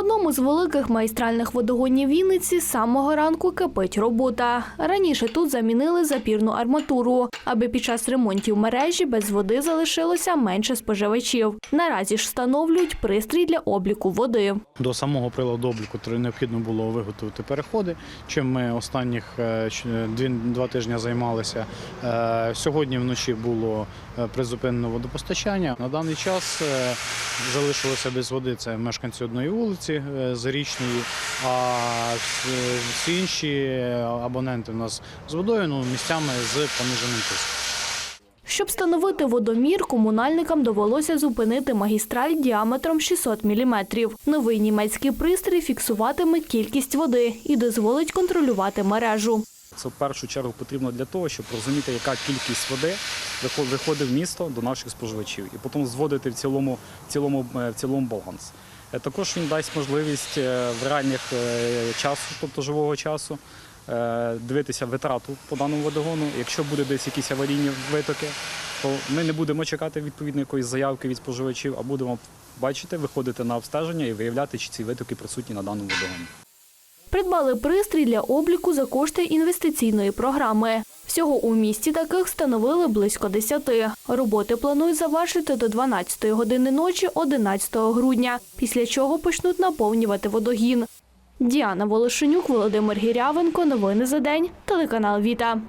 одному з великих майстральних водогонів Вінниці з самого ранку кипить робота. Раніше тут замінили запірну арматуру, аби під час ремонтів мережі без води залишилося менше споживачів. Наразі ж встановлюють пристрій для обліку води. До самого приладу обліку необхідно було виготовити переходи, чим ми останніх е, два тижні займалися. Е, Сьогодні вночі було е, призупинено водопостачання. На даний час залишилося без води це мешканці одної вулиці е, Зарічної, а всі інші абоненти у нас з водою ну, місцями з пониженим тиском. Щоб встановити водомір, комунальникам довелося зупинити магістраль діаметром 600 мм. Новий німецький пристрій фіксуватиме кількість води і дозволить контролювати мережу. Це в першу чергу потрібно для того, щоб розуміти, яка кількість води виходить в місто до наших споживачів, і потім зводити в цілому, в цілому, е, в цілому баланс. Е, Також він дасть можливість е, в реальних часу, тобто живого часу, дивитися витрату по даному водогону. Якщо буде десь якісь аварійні витоки, то ми не будемо чекати відповідно якоїсь заявки від споживачів, а будемо бачити, виходити на обстеження і виявляти, чи ці витоки присутні на даному водогоні. Придбали пристрій для обліку за кошти інвестиційної програми. Всього у місті таких встановили близько 10. Роботи планують завершити до 12 години ночі 11 грудня, після чого почнуть наповнювати водогін. Діана Волошенюк, Володимир Гірявенко. Новини за день. Телеканал Віта.